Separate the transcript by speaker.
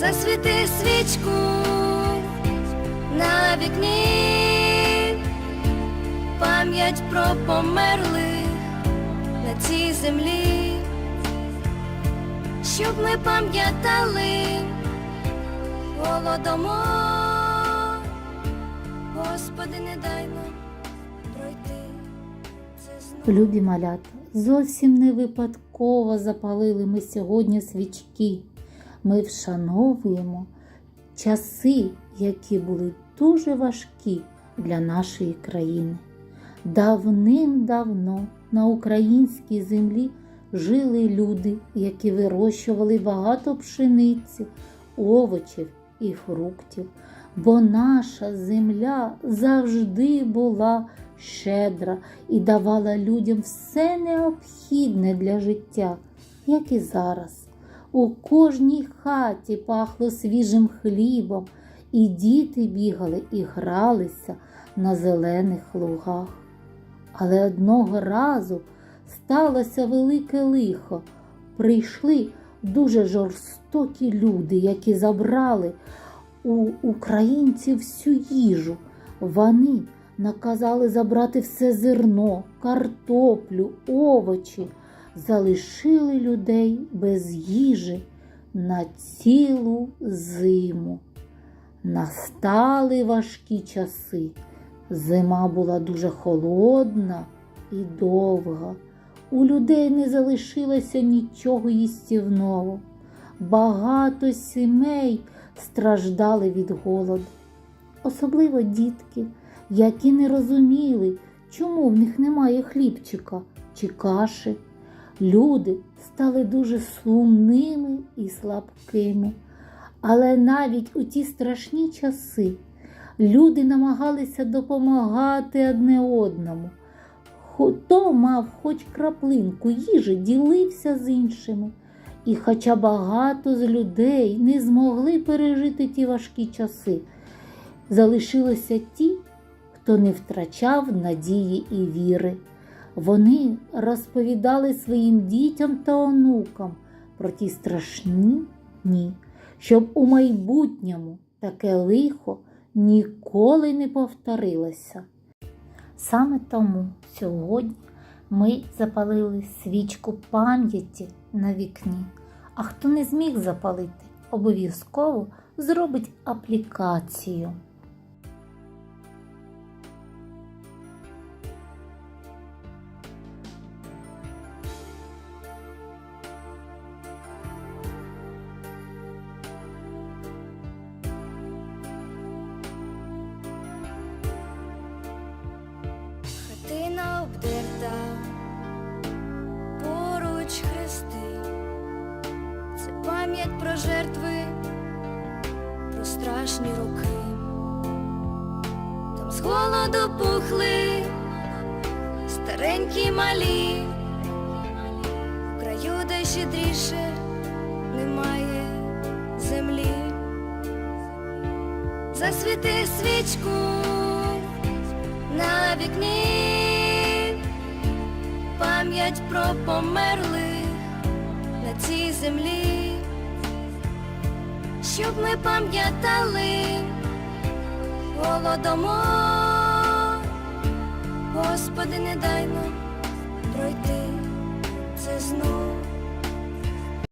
Speaker 1: засвіти свічку на вікні, пам'ять про померлих на цій землі, щоб ми пам'ятали голодомор, Господи, не дай нам пройти.
Speaker 2: Любі малята, зовсім не випадково запалили ми сьогодні свічки. Ми вшановуємо часи, які були дуже важкі для нашої країни. Давним-давно на українській землі жили люди, які вирощували багато пшениці, овочів і фруктів, бо наша земля завжди була щедра і давала людям все необхідне для життя, як і зараз. У кожній хаті пахло свіжим хлібом, і діти бігали і гралися на зелених лугах. Але одного разу сталося велике лихо. Прийшли дуже жорстокі люди, які забрали у українців всю їжу. Вони наказали забрати все зерно, картоплю, овочі, залишили людей без їжі на цілу зиму. Настали важкі часи. Зима була дуже холодна і довга. У людей не залишилося нічого їстівного. Багато сімей страждали від голоду, особливо дітки, які не розуміли, чому в них немає хлібчика чи каші. Люди стали дуже сумними і слабкими. Але навіть у ті страшні часи люди намагалися допомагати одне одному. Хто мав хоч краплинку їжі, ділився з іншими. І хоча багато з людей не змогли пережити ті важкі часи, залишилося ті, хто не втрачав надії і віри. Вони розповідали своїм дітям та онукам про ті страшні дні, щоб у майбутньому таке лихо ніколи не повторилося. Саме тому сьогодні ми запалили свічку пам'яті на вікні. А хто не зміг запалити, обов'язково зробить аплікацію.
Speaker 1: Пам'ять про жертви, про страшні роки. Там з голоду пухли старенькі малі, в краю, де щедріше немає землі. Засвіти свічку на вікні, пам'ять про померлих на цій землі, щоб ми пам'ятали голодомор, Господи, не дай нам пройти це знов.